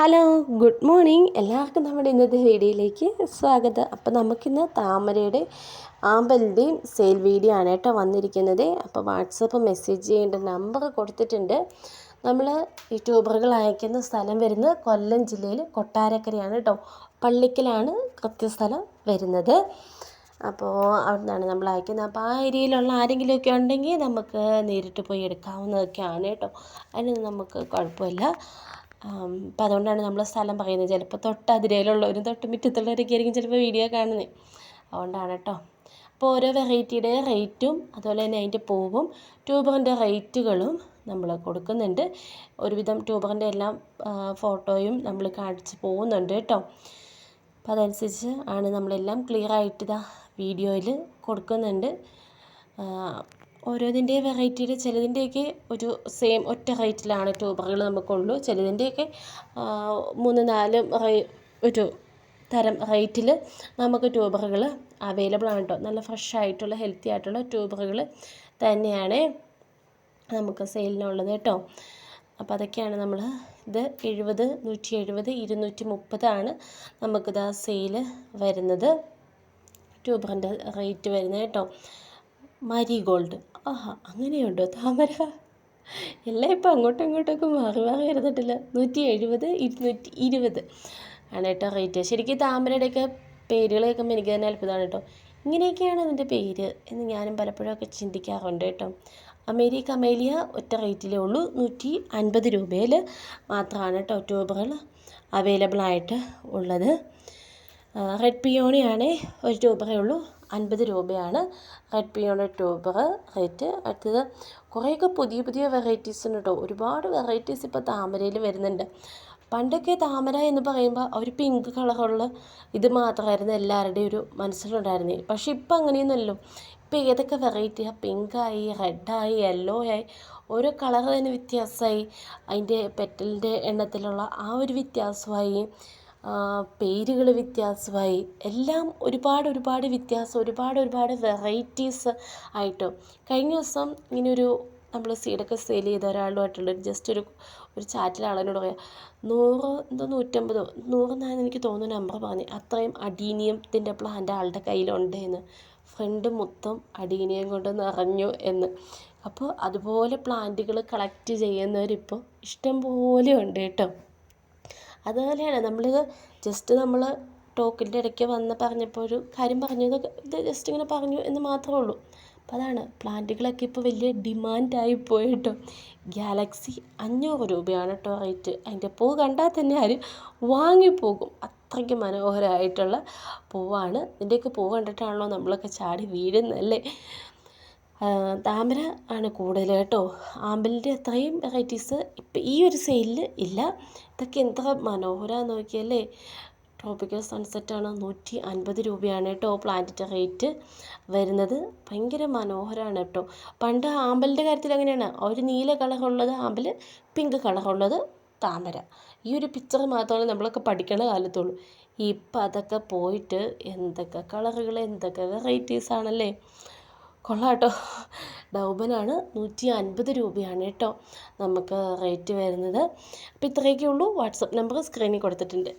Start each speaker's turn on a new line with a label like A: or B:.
A: Hello good morning. എല്ലാവർക്കും നമ്മുടെ ഇന്നത്തെ വീഡിയോയിലേക്ക് സ്വാഗതം. അപ്പോൾ നമുക്കിന്ന് താമരയുടെ ആമ്പലിന്റെയും സെയിൽ വീഡിയോ ആണ് കേട്ടോ വന്നിരിക്കുന്നത്. അപ്പോൾ വാട്സപ്പ് മെസ്സേജ് ചെയ്യേണ്ട നമ്പർ കൊടുത്തിട്ടുണ്ട്. നമ്മൾ യൂട്യൂബറുകൾ അയക്കുന്ന സ്ഥലം വരുന്നത് കൊല്ലം ജില്ലയിൽ കൊട്ടാരക്കരയാണ് കേട്ടോ. പള്ളിക്കലാണ് കൃത്യസ്ഥലം വരുന്നത്. അപ്പോൾ അവിടെ നിന്നാണ് നമ്മൾ അയക്കുന്നത്. അപ്പോൾ ആ ഏരിയയിലുള്ള ആരെങ്കിലുമൊക്കെ ഉണ്ടെങ്കിൽ നമുക്ക് നേരിട്ട് പോയി എടുക്കാവുന്നതൊക്കെയാണ് കേട്ടോ. അതിനൊന്നും നമുക്ക് കുഴപ്പമില്ല. അപ്പം അതുകൊണ്ടാണ് നമ്മൾ സ്ഥലം പറയുന്നത്. ചിലപ്പോൾ തൊട്ടതിരയിലുള്ളവരും തൊട്ട് മുറ്റത്തുള്ളവരൊക്കെ ആയിരിക്കും ചിലപ്പോൾ വീഡിയോ കാണുന്നത് അതുകൊണ്ടാണ് കേട്ടോ അപ്പോൾ ഓരോ വെറൈറ്റിയുടെ റേറ്റും അതുപോലെ തന്നെ അതിന്റെ പൂവും ട്യൂബറിന്റെ റേറ്റുകളും നമ്മൾ കൊടുക്കുന്നുണ്ട്. ഒരുവിധം ട്യൂബറിന്റെ എല്ലാം ഫോട്ടോയും നമ്മൾ കാണിച്ച് പോകുന്നുണ്ട് കേട്ടോ അപ്പോൾ അതനുസരിച്ച് ആണ് നമ്മളെല്ലാം ക്ലിയർ ആയിട്ട് ഇതാ വീഡിയോയിൽ കൊടുക്കുന്നുണ്ട്. ഓരോന്നിന്റെ വെറൈറ്റിയിൽ ചിലതിന്റെയൊക്കെ ഒരു സെയിം ഒറ്റ റേറ്റിലാണ് ട്യൂബറുകൾ നമുക്കുള്ളൂ. ചിലതിന്റെയൊക്കെ മൂന്ന് നാല് ഒരു തരം റേറ്റിൽ നമുക്ക് ട്യൂബറുകൾ അവൈലബിൾ ആണ് കേട്ടോ നല്ല ഫ്രഷ് ആയിട്ടുള്ള ഹെൽത്തി ആയിട്ടുള്ള ട്യൂബറുകൾ തന്നെയാണ് നമുക്ക് സെയിലിനുള്ളത് കേട്ടോ അപ്പോൾ അതൊക്കെയാണ് നമ്മൾ ഇത് എഴുപത് നൂറ്റി എഴുപത് ഇരുന്നൂറ്റി മുപ്പതാണ് നമുക്കിത് ആ സെയിൽ വരുന്നത്. ട്യൂബറിന്റെ റേറ്റ് വരുന്നത് കേട്ടോ മാരിഗോൾഡ് ആഹാ അങ്ങനെയുണ്ടോ താമര? എല്ലാം ഇപ്പോൾ അങ്ങോട്ടും ഇങ്ങോട്ടൊക്കെ മാറി മാറി വരുന്നിട്ടില്ല നൂറ്റി എഴുപത് ഇരുന്നൂറ്റി ഇരുപത്. ആണ് കേട്ടോ റേറ്റ്. ശരിക്കും താമരയുടെയൊക്കെ പേരുകൾ കേൾക്കുമ്പോൾ എനിക്ക് തന്നെ അത്ഭുതമാണ് കേട്ടോ. ഇങ്ങനെയൊക്കെയാണ് അതിന്റെ പേര് എന്ന് ഞാനും പലപ്പോഴൊക്കെ ചിന്തിക്കാറുണ്ട് കേട്ടോ. അമേരിക്ക അമേലിയ ഒറ്റ റേറ്റിലേ ഉള്ളൂ. നൂറ്റി അൻപത് രൂപയിൽ മാത്രമാണ് കേട്ടോ ട്യൂബുകൾ അവൈലബിൾ ആയിട്ട് ഉള്ളത് റെഡ് പിയോണിയാണ് ഒരു ട്യൂബറേ ഉള്ളൂ. അൻപത് രൂപയാണ്. റെഡ് പിയോണ ട്യൂബർ റേറ്റ് അടുത്തത് കുറേയൊക്കെ പുതിയ പുതിയ വെറൈറ്റീസ് ഉണ്ട് കേട്ടോ ഒരുപാട് വെറൈറ്റീസ് ഇപ്പോൾ താമരയിൽ വരുന്നുണ്ട്. പണ്ടൊക്കെ താമര എന്ന് പറയുമ്പോൾ ഒരു പിങ്ക് കളറുള്ള ഇത് മാത്രമായിരുന്നു എല്ലാവരുടെയും ഒരു മനസ്സിലുണ്ടായിരുന്നത് പക്ഷേ ഇപ്പം അങ്ങനെയൊന്നുമല്ലോ. ഇപ്പോൾ ഏതൊക്കെ വെറൈറ്റിയാണ് പിങ്കായി റെഡായി യെല്ലോ ആയി ഓരോ കളർ തന്നെ വ്യത്യാസമായി. അതിന്റെ പെറ്റലിന്റെ എണ്ണത്തിലുള്ള ആ ഒരു വ്യത്യാസമായി. പേരുകൾ വ്യത്യാസമായി. എല്ലാം ഒരുപാട് ഒരുപാട് വ്യത്യാസം ഒരുപാട് ഒരുപാട് വെറൈറ്റീസ് ആയിട്ട്. കഴിഞ്ഞ ദിവസം ഇങ്ങനൊരു നമ്മൾ സീഡൊക്കെ സെയിൽ ചെയ്ത ഒരാളുമായിട്ടുള്ള ജസ്റ്റ് ഒരു ഒരു ചാറ്റിൽ ആളെന്നോട് പറയാം നൂറ് എന്തോ നൂറ്റമ്പതോ നൂറെന്നാണ് എനിക്ക് തോന്നുന്ന നമ്പർ പറഞ്ഞു. അത്രയും അഡീനിയത്തിന്റെ പ്ലാന്റ് ആളുടെ കയ്യിലുണ്ട് എന്ന് ഫ്രണ്ട് മൊത്തം അഡീനിയം കൊണ്ട് നിറഞ്ഞു എന്ന്. അപ്പോൾ അതുപോലെ പ്ലാന്റുകൾ കളക്ട് ചെയ്യുന്നവരിപ്പോൾ ഇഷ്ടം പോലെ ഉണ്ട് കേട്ടോ. അതുപോലെയാണ് നമ്മൾ ജസ്റ്റ് നമ്മൾ ടോക്കിന്റെ ഇടയ്ക്ക് വന്ന് പറഞ്ഞപ്പോൾ ഒരു കാര്യം പറഞ്ഞു ഇത് ജസ്റ്റ് ഇങ്ങനെ പറഞ്ഞു എന്ന് മാത്രമേ ഉള്ളൂ. അപ്പോൾ അതാണ്. പ്ലാന്റുകളൊക്കെ ഇപ്പോൾ വലിയ ഡിമാൻഡായി പോയി കേട്ടോ ഗാലക്സി അഞ്ഞൂറ് രൂപയാണ് കേട്ടോ റേറ്റ് അതിന്റെ പൂ കണ്ടാൽ തന്നെ ആരും വാങ്ങിപ്പോകും. അത്രയ്ക്ക് മനോഹരമായിട്ടുള്ള പൂവാണ്. ഇതിന്റെയൊക്കെ പൂ കണ്ടിട്ടാണല്ലോ നമ്മളൊക്കെ ചാടി വീഴുന്നല്ലേ താമര ആണ് കൂടുതൽ കേട്ടോ. ആമ്പലിന്റെ അത്രയും വെറൈറ്റീസ് ഇപ്പം ഈ ഒരു സെയിലിൽ ഇല്ല. ഇതൊക്കെ എത്ര മനോഹര നോക്കിയല്ലേ. ട്രോപ്പിക്കൽ സൺസെറ്റാണ് നൂറ്റി അൻപത് രൂപയാണ് കേട്ടോ പ്ലാന്റിന്റെ റേറ്റ് വരുന്നത്. ഭയങ്കര മനോഹരമാണ് കേട്ടോ. പണ്ട് ആമ്പലിന്റെ കാര്യത്തിൽ അങ്ങനെയാണ് ഒരു നീല കളറുള്ളത് ആമ്പൽ പിങ്ക് കളറുള്ളത് താമര. ഈ ഒരു പിക്ചർ മാത്രമാണ് നമ്മളൊക്കെ പഠിക്കണ കാലത്തുള്ളൂ. ഇപ്പം അതൊക്കെ പോയിട്ട് എന്തൊക്കെ കളറുകൾ എന്തൊക്കെ വെറൈറ്റീസ് ആണല്ലേ. കൊള്ളാം കേട്ടോ ഡൗബനാണ് നൂറ്റി അൻപത് രൂപയാണ് കേട്ടോ നമുക്ക് റേറ്റ് വരുന്നത്. അപ്പോൾ ഇത്രയൊക്കെ ഉള്ളൂ. വാട്സപ്പ് നമ്പർ സ്ക്രീനിൽ കൊടുത്തിട്ടുണ്ട്.